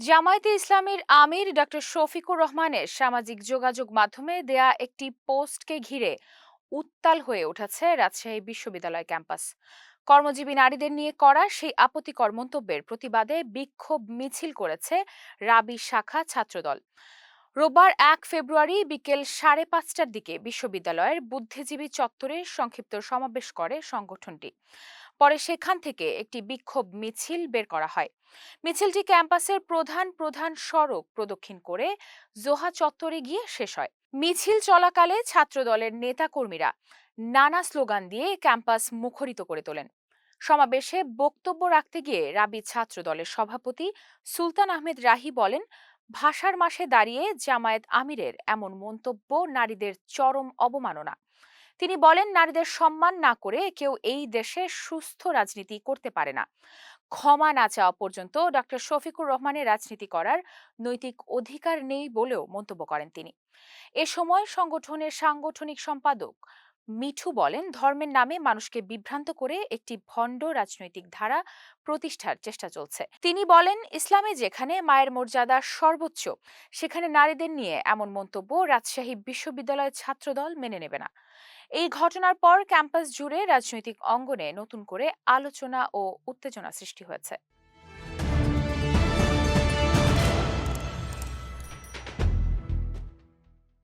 জামায়াতে ইসলামীর আমির ডক্টর শফিকুর রহমানের সামাজিক যোগাযোগ মাধ্যমে দেয়া একটি পোস্টকে ঘিরে উত্তাল হয়ে উঠেছে রাজশাহী বিশ্ববিদ্যালয় ক্যাম্পাস। কর্মজীবী নারীদের নিয়ে করা সেই আপত্তিকর মন্তব্যের প্রতিবাদে বিক্ষোভ মিছিল করেছে রাবি শাখা ছাত্রদল। রোববার এক ফেব্রুয়ারি বিকেল সাড়ে পাঁচটার দিকে বিশ্ববিদ্যালয়ের বুদ্ধিজীবী চত্বরে সংক্ষিপ্ত সমাবেশ করে সংগঠনটি। পরে সেখান থেকে একটি বিক্ষোভ মিছিল বের করা হয়। মিছিলটি ক্যাম্পাসের প্রধান প্রধান সড়ক প্রদক্ষিণ করে জোহা চত্বরে গিয়ে শেষ হয়। মিছিল চলাকালে ছাত্রদলের নেতাকর্মীরা নানা স্লোগান দিয়ে ক্যাম্পাস মুখরিত করে তোলেন। সমাবেশে বক্তব্য রাখতে গিয়ে রাবি ছাত্র দলের সভাপতি সুলতান আহমেদ রাহি বলেন, ভাষার মাসে দাঁড়িয়ে জামায়াত আমিরের এমন মন্তব্য নারীদের চরম অবমাননা। তিনি বলেন, নারীদের সম্মান না করে কেউ এই দেশে সুস্থ রাজনীতি করতে পারে না। ক্ষমা না চাওয়া পর্যন্ত ডক্টর শফিকুর রহমানের রাজনীতি করার নৈতিক অধিকার নেই বলেও মন্তব্য করেন তিনি। এ সময় সংগঠনের সাংগঠনিক সম্পাদক মিঠু বলেন, ধর্মের নামে মানুষকে বিভ্রান্ত করে একটি ভণ্ড রাজনৈতিক ধারা প্রতিষ্ঠার চেষ্টা চলছে। তিনি বলেন, ইসলামে যেখানে মায়ের মর্যাদা সর্বোচ্চ, সেখানে নারীদের নিয়ে এমন মন্তব্য রাজশাহী বিশ্ববিদ্যালয়ের ছাত্রদল মেনে নেবে না। এই ঘটনার পর ক্যাম্পাস জুড়ে রাজনৈতিক অঙ্গনে নতুন করে আলোচনা ও উত্তেজনা সৃষ্টি হয়েছে।